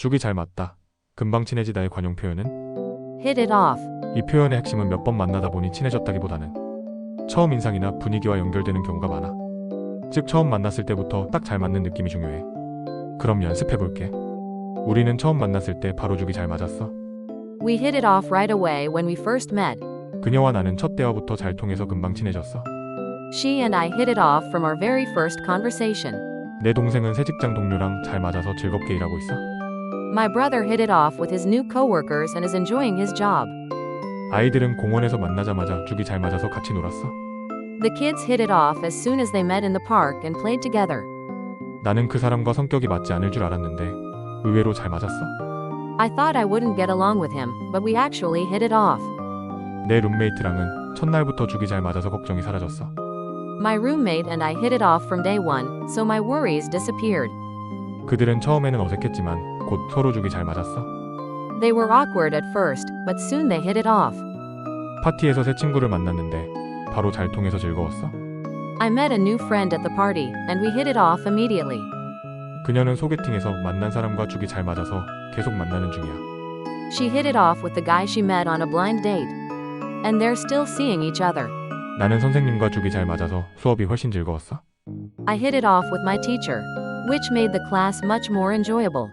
죽이 잘 맞다. 금방 친해지다의 관용 표현은 hit it off, 이 표현의 핵심은 몇 번 만나다 보니 친해졌다기보다는 처음 인상이나 분위기와 연결되는 경우가 많아. 즉 처음 만났을 때부터 딱 잘 맞는 느낌이 중요해. 그럼 연습해 볼게. 우리는 처음 만났을 때 바로 죽이 잘 맞았어. we hit it off right away when we first met. 그녀와 나는 첫 대화부터 잘 통해서 금방 친해졌어. She and I hit it off from our very first conversation. 내 동생은 새 직장 동료랑 잘 맞아서 즐겁게 일하고 있어. My brother hit it off with his new coworkers and is enjoying his job. 아이들은 공원에서 만나자마자 죽이 잘 맞아서 같이 놀았어. The kids hit it off as soon as they met in the park and played together. 나는 그 사람과 성격이 맞지 않을 줄 알았는데 의외로 잘 맞았어. I thought I wouldn't get along with him, but we actually hit it off. 내 룸메이트랑은 첫날부터 죽이 잘 맞아서 걱정이 사라졌어. My roommate and I hit it off from day one, so my worries disappeared. 그들은 처음에는 어색했지만 곧 서로 죽이 잘 맞았어. They were awkward at first, but soon they hit it off. 파티에서 새 친구를 만났는데 바로 잘 통해서 즐거웠어. I met a new friend at the party, and we hit it off immediately. 그녀는 소개팅에서 만난 사람과 죽이 잘 맞아서 계속 만나는 중이야. She hit it off with the guy she met on a blind date. And they're still seeing each other. 나는 선생님과 죽이 잘 맞아서 수업이 훨씬 즐거웠어. I hit it off with my teacher, which made the class much more enjoyable.